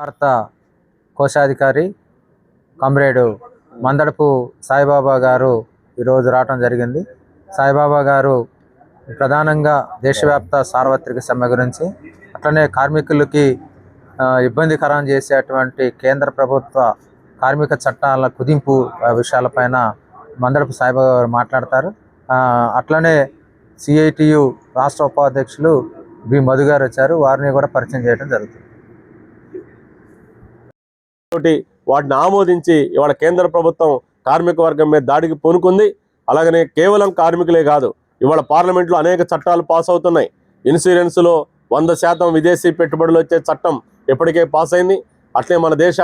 భారత కోశాధికారి కమ్రేడు మందడపు సాయిబాబా గారు ఈరోజు రావటం జరిగింది. సాయిబాబా గారు ప్రధానంగా దేశవ్యాప్త సార్వత్రిక సమ్మె గురించి అట్లనే కార్మికులకి ఇబ్బందికరం చేసేటువంటి కేంద్ర ప్రభుత్వ కార్మిక చట్టాల కుదింపు విషయాలపైన మందడపు సాయిబాబా గారు మాట్లాడతారు. అట్లనే సిఐటియు రాష్ట్ర ఉపాధ్యక్షులు బి మధు గారు వచ్చారు. వారిని కూడా పరిచయం చేయడం జరుగుతుంది. తోటి వాటిని ఆమోదించి ఇవాళ కేంద్ర ప్రభుత్వం కార్మిక వర్గం మీద దాడికి పూనుకుంది. అలాగనే కేవలం కార్మికులే కాదు ఇవాళ పార్లమెంట్లో అనేక చట్టాలు పాస్ అవుతున్నాయి. ఇన్సూరెన్స్లో వంద శాతం విదేశీ పెట్టుబడులు వచ్చే చట్టం ఇప్పటికే పాస్ అయింది. అట్లే మన దేశ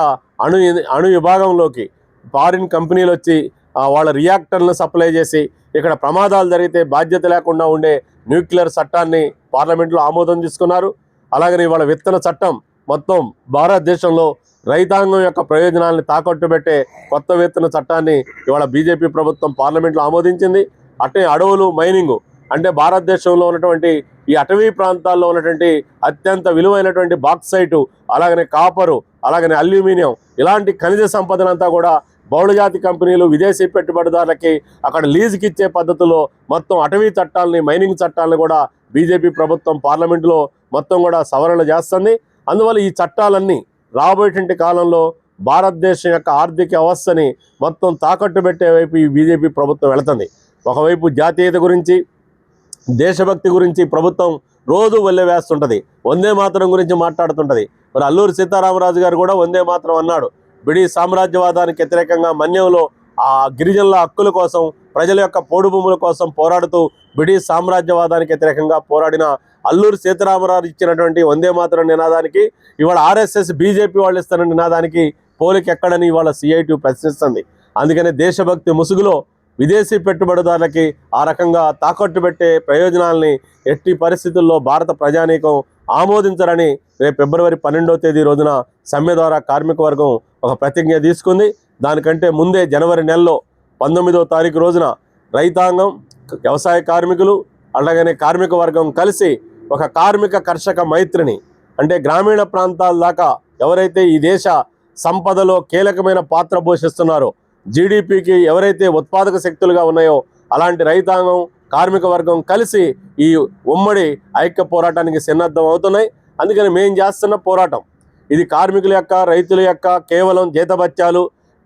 అణు అణు విభాగంలోకి ఫారిన్ కంపెనీలు వచ్చి వాళ్ళ రియాక్టర్లను సప్లై చేసి ఇక్కడ ప్రమాదాలు జరిగితే బాధ్యత లేకుండా ఉండే న్యూక్లియర్ చట్టాన్ని పార్లమెంట్లో ఆమోదం తీసుకున్నారు. అలాగనే ఇవాళ విత్తన చట్టం మొత్తం భారతదేశంలో రైతాంగం యొక్క ప్రయోజనాలను తాకట్టు పెట్టే కొత్త వేతన చట్టాన్ని ఇవాళ బీజేపీ ప్రభుత్వం పార్లమెంట్లో ఆమోదించింది. అట్టే అడవులు మైనింగ్ అంటే భారతదేశంలో ఉన్నటువంటి ఈ అటవీ ప్రాంతాల్లో ఉన్నటువంటి అత్యంత విలువైనటువంటి బాక్సైటు అలాగనే కాపరు అలాగనే అల్యూమినియం ఇలాంటి ఖనిజ సంపదనంతా కూడా బహుళజాతి కంపెనీలు విదేశీ పెట్టుబడిదారులకి అక్కడ లీజుకి ఇచ్చే పద్ధతిలో మొత్తం అటవీ చట్టాలని మైనింగ్ చట్టాలను కూడా బీజేపీ ప్రభుత్వం పార్లమెంట్లో మొత్తం కూడా సవరణ చేస్తుంది. అందువల్ల ఈ చట్టాలన్నీ రాబోయేటువంటి కాలంలో భారతదేశం యొక్క ఆర్థిక వ్యవస్థని మొత్తం తాకట్టు పెట్టే వైపు ఈ బీజేపీ ప్రభుత్వం వెళుతుంది. ఒకవైపు జాతీయత గురించి దేశభక్తి గురించి ప్రభుత్వం రోజు వల్లె వందే మాతరం గురించి మాట్లాడుతుంటుంది. మరి అల్లూరి సీతారామరాజు గారు కూడా వందే మాతరం అన్నాడు. బిడి సామ్రాజ్యవాదానికి వ్యతిరేకంగా మన్యంలో ఆ గిరిజనుల హక్కుల కోసం ప్రజల యొక్క పోడు భూముల కోసం పోరాడుతూ బ్రిటిష్ సామ్రాజ్యవాదానికి వ్యతిరేకంగా పోరాడిన అల్లూరి సీతారామరాజు ఇచ్చినటువంటి వందే మాతరం నినాదానికి ఇవాళ ఆర్ఎస్ఎస్ బీజేపీ వాళ్ళు ఇస్తున్న నినాదానికి పోలిక ఎక్కడని ఇవాళ సిఐటి ప్రశ్నిస్తుంది. అందుకనే దేశభక్తి ముసుగులో విదేశీ పెట్టుబడిదారులకి ఆ రకంగా తాకట్టు పెట్టే ప్రయోజనాల్ని ఎట్టి పరిస్థితుల్లో భారత ప్రజానీకం ఆమోదించరని రేపు ఫిబ్రవరి పన్నెండవ తేదీ రోజున సమ్మె ద్వారా కార్మిక వర్గం ఒక ప్రతిజ్ఞ తీసుకుంది. దానికంటే ముందే జనవరి నెలలో పంతొమ్మిదవ తారీఖు రోజున రైతాంగం వ్యవసాయ కార్మికులు అలాగనే కార్మిక వర్గం కలిసి ఒక కార్మిక కర్షక మైత్రిని అంటే గ్రామీణ ప్రాంతాల దాకా ఎవరైతే ఈ దేశ సంపదలో కీలకమైన పాత్ర పోషిస్తున్నారో జీడిపికి ఎవరైతే ఉత్పాదక శక్తులుగా ఉన్నాయో అలాంటి రైతాంగం కార్మిక వర్గం కలిసి ఈ ఉమ్మడి ఐక్య పోరాటానికి సన్నద్ధం అవుతున్నాయి. అందుకని మేము చేస్తున్న పోరాటం. ఇది కార్మికుల యొక్క రైతుల యొక్క కేవలం జీతభత్యాలు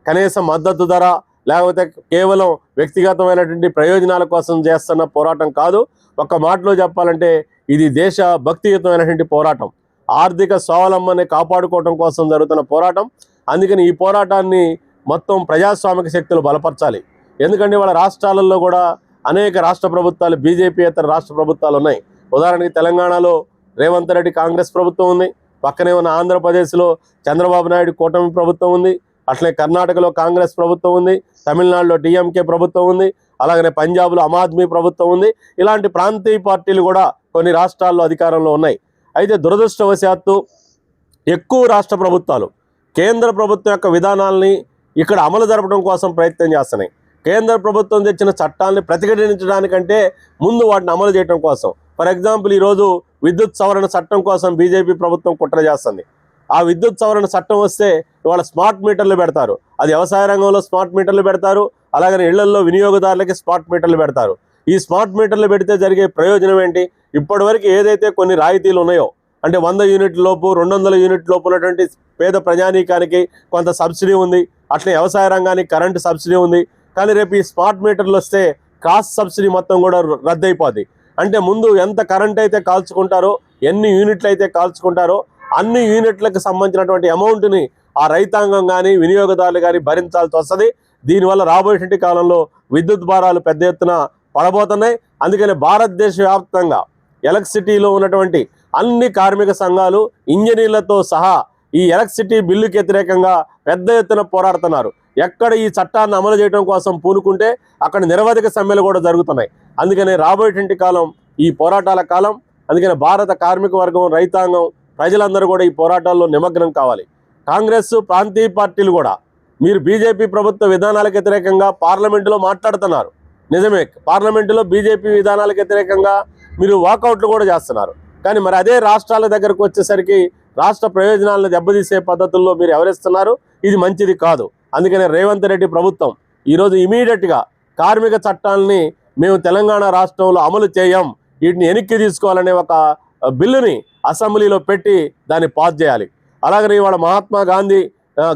కనీస మద్దతు ధర లేకపోతే కేవలం వ్యక్తిగతమైనటువంటి ప్రయోజనాల కోసం చేస్తున్న పోరాటం కాదు. ఒక మాటలో చెప్పాలంటే ఇది దేశ భక్తియుతమైనటువంటి పోరాటం. ఆర్థిక స్వావలంబాన్ని కాపాడుకోవడం కోసం జరుగుతున్న పోరాటం. అందుకని ఈ పోరాటాన్ని మొత్తం ప్రజాస్వామిక శక్తులు బలపరచాలి. ఎందుకంటే వాళ్ళ రాష్ట్రాలలో కూడా అనేక రాష్ట్ర ప్రభుత్వాలు బీజేపీ ఇతర రాష్ట్ర ప్రభుత్వాలు ఉన్నాయి. ఉదాహరణకి తెలంగాణలో రేవంత్ రెడ్డి కాంగ్రెస్ ప్రభుత్వం ఉంది. పక్కనే ఉన్న ఆంధ్రప్రదేశ్లో చంద్రబాబు నాయుడు కూటమి ప్రభుత్వం ఉంది. అట్లే కర్ణాటకలో కాంగ్రెస్ ప్రభుత్వం ఉంది తమిళనాడులో డిఎంకే ప్రభుత్వం ఉంది అలాగనే పంజాబ్లో ఆమ్ ఆద్మీ ప్రభుత్వం ఉంది. ఇలాంటి ప్రాంతీయ పార్టీలు కూడా కొన్ని రాష్ట్రాల్లో అధికారంలో ఉన్నాయి. అయితే దురదృష్టవశాత్తు ఎక్కువ రాష్ట్ర ప్రభుత్వాలు కేంద్ర ప్రభుత్వం యొక్క విధానాల్ని ఇక్కడ అమలు జరపడం కోసం ప్రయత్నం చేస్తున్నాయి. కేంద్ర ప్రభుత్వం తెచ్చిన చట్టాలని ప్రతిఘటించడానికంటే ముందు వాటిని అమలు చేయడం కోసం. ఫర్ ఎగ్జాంపుల్ ఈరోజు విద్యుత్ సవరణ చట్టం కోసం బీజేపీ ప్రభుత్వం కుట్ర చేస్తుంది. ఆ విద్యుత్ సవరణ చట్టం వస్తే ఇవాళ స్మార్ట్ మీటర్లు పెడతారు. అది వ్యవసాయ రంగంలో స్మార్ట్ మీటర్లు పెడతారు. అలాగనే ఇళ్ళలో వినియోగదారులకి స్మార్ట్ మీటర్లు పెడతారు. ఈ స్మార్ట్ మీటర్లు పెడితే జరిగే ప్రయోజనం ఏంటి? ఇప్పటివరకు ఏదైతే కొన్ని రాయితీలు ఉన్నాయో అంటే వంద యూనిట్ లోపు రెండు వందల యూనిట్ లోపు ఉన్నటువంటి పేద ప్రజానీకానికి కొంత సబ్సిడీ ఉంది. అట్లే వ్యవసాయ రంగానికి కరెంటు సబ్సిడీ ఉంది. కానీ రేపు ఈ స్మార్ట్ మీటర్లు వస్తే కాస్ట్ సబ్సిడీ మొత్తం కూడా రద్దయిపోద్ది. అంటే ముందు ఎంత కరెంట్ అయితే కాల్చుకుంటారో ఎన్ని యూనిట్లు అయితే కాల్చుకుంటారో అన్ని యూనిట్లకు సంబంధించినటువంటి అమౌంట్ని ఆ రైతాంగం కానీ వినియోగదారులు కానీ భరించాల్సి వస్తుంది. దీనివల్ల రాబోయేటువంటి కాలంలో విద్యుత్ భారాలు పెద్ద ఎత్తున పడబోతున్నాయి. అందుకని భారతదేశ వ్యాప్తంగా ఎలక్ట్రిసిటీలో ఉన్నటువంటి అన్ని కార్మిక సంఘాలు ఇంజనీర్లతో సహా ఈ ఎలక్ట్రిసిటీ బిల్లుకి వ్యతిరేకంగా పెద్ద ఎత్తున పోరాడుతున్నారు. ఎక్కడ ఈ చట్టాన్ని అమలు చేయడం కోసం పూనుకుంటే అక్కడ నిరవధిక సమ్మెలు కూడా జరుగుతున్నాయి. అందుకని రాబోయేటువంటి కాలం ఈ పోరాటాల కాలం. అందుకని భారత కార్మిక వర్గం రైతాంగం ప్రజలందరూ కూడా ఈ పోరాటాల్లో నిమగ్నం కావాలి. కాంగ్రెస్ ప్రాంతీయ పార్టీలు కూడా మీరు బీజేపీ ప్రభుత్వ విధానాలకు వ్యతిరేకంగా పార్లమెంటులో మాట్లాడుతున్నారు. నిజమే పార్లమెంటులో బీజేపీ విధానాలకు వ్యతిరేకంగా మీరు వాకౌట్లు కూడా చేస్తున్నారు. కానీ మరి అదే రాష్ట్రాల దగ్గరకు వచ్చేసరికి రాష్ట్ర ప్రయోజనాలను దెబ్బతీసే పద్ధతుల్లో మీరు ఎవరిస్తున్నారు? ఇది మంచిది కాదు. అందుకనే రేవంత్ రెడ్డి ప్రభుత్వం ఈరోజు ఇమీడియట్గా కార్మిక చట్టాలని మేము తెలంగాణ రాష్ట్రంలో అమలు చేయం వీటిని వెనక్కి తీసుకోవాలనే ఒక బిల్లుని అసెంబ్లీలో పెట్టి దాన్ని పాస్ చేయాలి. అలాగనే ఇవాళ మహాత్మా గాంధీ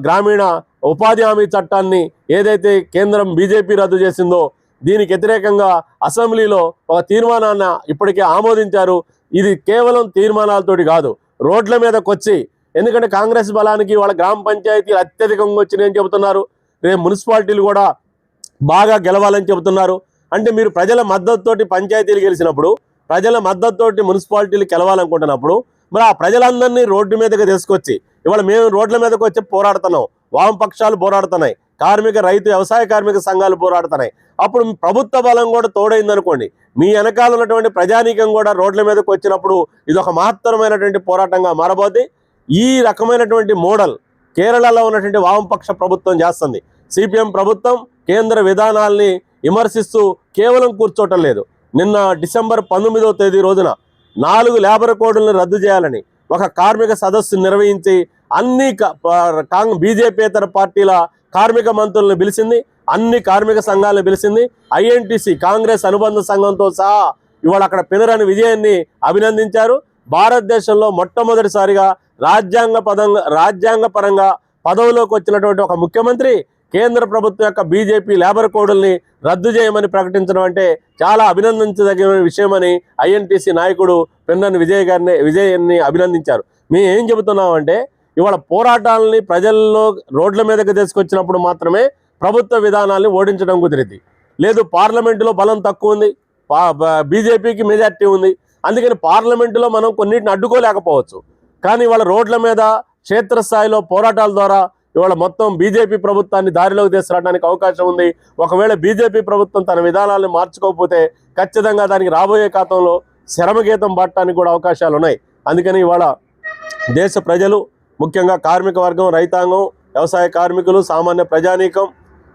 గ్రామీణ ఉపాధి హామీ చట్టాన్ని ఏదైతే కేంద్రం బీజేపీ రద్దు చేసిందో దీనికి వ్యతిరేకంగా అసెంబ్లీలో ఒక తీర్మానాన్ని ఇప్పటికే ఆమోదించారు. ఇది కేవలం తీర్మానాలతోటి కాదు రోడ్ల మీదకొచ్చి ఎందుకంటే కాంగ్రెస్ బలానికి వాళ్ళ గ్రామ పంచాయతీలు అత్యధికంగా వచ్చినాయని చెబుతున్నారు. రేపు మున్సిపాలిటీలు కూడా బాగా గెలవాలని చెబుతున్నారు. అంటే మీరు ప్రజల మద్దతుతోటి పంచాయతీలు గెలిచినప్పుడు ప్రజల మద్దతుతోటి మున్సిపాలిటీలు గెలవాలనుకుంటున్నప్పుడు మరి ఆ ప్రజలందరినీ రోడ్డు మీదకి తీసుకొచ్చి ఇవాళ మేము రోడ్ల మీదకి వచ్చి పోరాడుతున్నాం. వామపక్షాలు పోరాడుతున్నాయి. కార్మిక రైతు వ్యవసాయ కార్మిక సంఘాలు పోరాడుతున్నాయి. అప్పుడు ప్రభుత్వ బలం కూడా తోడైంది అనుకోండి మీ వెనకాల ఉన్నటువంటి ప్రజానీకం కూడా రోడ్ల మీదకి వచ్చినప్పుడు ఇది ఒక మహత్తరమైనటువంటి పోరాటంగా మారబోద్ది. ఈ రకమైనటువంటి మోడల్ కేరళలో ఉన్నటువంటి వామపక్ష ప్రభుత్వం చేస్తుంది. సిపిఎం ప్రభుత్వం కేంద్ర విధానాల్ని విమర్శిస్తూ కేవలం కూర్చోటం లేదు. నిన్న డిసెంబర్ పంతొమ్మిదవ తేదీ రోజున నాలుగు లేబర్ కోడ్లను రద్దు చేయాలని ఒక కార్మిక సదస్సు నిర్వహించి అన్ని క- కాంగ్ బీజేపీతర పార్టీల కార్మిక మంత్రులను పిలిచింది అన్ని కార్మిక సంఘాలను పిలిచింది ఐఎన్టీసీ కాంగ్రెస్ అనుబంధ సంఘంతో సహా ఇవాళ అక్కడ పినరని విజయాన్ని అభినందించారు. భారతదేశంలో మొట్టమొదటిసారిగా రాజ్యాంగ పదంగా రాజ్యాంగ పరంగా పదవిలోకి వచ్చినటువంటి ఒక ముఖ్యమంత్రి కేంద్ర ప్రభుత్వం యొక్క బీజేపీ లేబర్ కోడుల్ని రద్దు చేయమని ప్రకటించడం అంటే చాలా అభినందించదగిన విషయమని ఐఎన్టీసీ నాయకుడు పెన్నన్ విజయ్ గారిని విజయన్ని అభినందించారు. మేము ఏం చెబుతున్నామంటే ఇవాళ పోరాటాలని ప్రజల్లో రోడ్ల మీదకి తీసుకొచ్చినప్పుడు మాత్రమే ప్రభుత్వ విధానాల్ని ఓడించడం కుదిరింది. లేదు పార్లమెంటులో బలం తక్కువ ఉంది బీజేపీకి మెజార్టీ ఉంది అందుకని పార్లమెంటులో మనం కొన్నిటిని అడ్డుకోలేకపోవచ్చు. కానీ ఇవాళ రోడ్ల మీద క్షేత్రస్థాయిలో పోరాటాల ద్వారా ఇవాళ మొత్తం బీజేపీ ప్రభుత్వాన్ని దారిలోకి తీసుకురావడానికి అవకాశం ఉంది. ఒకవేళ బీజేపీ ప్రభుత్వం తన విధానాలను మార్చుకోకపోతే ఖచ్చితంగా దానికి రాబోయే కాలంలో శరమగీతం పట్టడానికి కూడా అవకాశాలు ఉన్నాయి. అందుకని ఇవాళ దేశ ప్రజలు ముఖ్యంగా కార్మిక వర్గం రైతాంగం వ్యవసాయ కార్మికులు సామాన్య ప్రజానీకం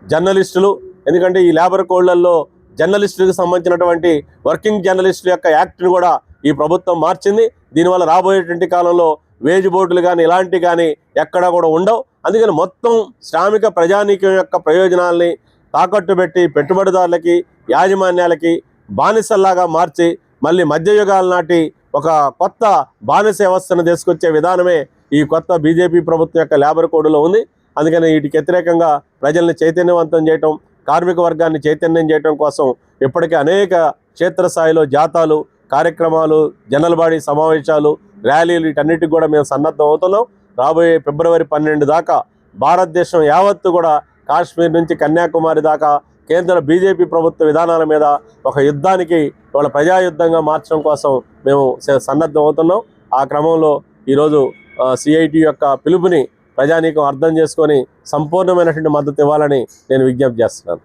జర్నలిస్టులు ఎందుకంటే ఈ లేబర్ కోడ్లలో జర్నలిస్టులకు సంబంధించినటువంటి వర్కింగ్ జర్నలిస్టుల యొక్క యాక్ట్ని కూడా ఈ ప్రభుత్వం మార్చింది. దీనివల్ల రాబోయేటువంటి కాలంలో వేజ్ బోర్డులు కానీ ఇలాంటివి కానీ ఎక్కడా కూడా ఉండవు. అందుకని మొత్తం శ్రామిక ప్రజానీకం యొక్క ప్రయోజనాల్ని తాకట్టు పెట్టి పెట్టుబడిదారులకి యాజమాన్యాలకి బానిసల్లాగా మార్చి మళ్ళీ మధ్యయుగాల నాటి ఒక కొత్త బానిస వ్యవస్థను తీసుకొచ్చే విధానమే ఈ కొత్త బీజేపీ ప్రభుత్వం యొక్క లేబర్ కోడ్లో ఉంది. అందుకని వీటికి వ్యతిరేకంగా ప్రజల్ని చైతన్యవంతం చేయటం కార్మిక వర్గాన్ని చైతన్యం చేయటం కోసం ఇప్పటికే అనేక క్షేత్రస్థాయిలో జాతాలు కార్యక్రమాలు జనరల్ బాడీ సమావేశాలు ర్యాలీలు వీటన్నిటికి కూడా మేము సన్నద్ధం అవుతున్నాం. రాబోయే ఫిబ్రవరి పన్నెండు దాకా భారతదేశం యావత్తు కూడా కాశ్మీర్ నుంచి కన్యాకుమారి దాకా కేంద్ర బీజేపీ ప్రభుత్వ విధానాల మీద ఒక యుద్ధానికి వాళ్ళ ప్రజాయుద్ధంగా మార్చడం కోసం మేము సన్నద్ధం అవుతున్నాం. ఆ క్రమంలో ఈరోజు సిఐటి యొక్క పిలుపుని ప్రజానీకం అర్థం చేసుకొని సంపూర్ణమైనటువంటి మద్దతు ఇవ్వాలని నేను విజ్ఞప్తి చేస్తున్నాను.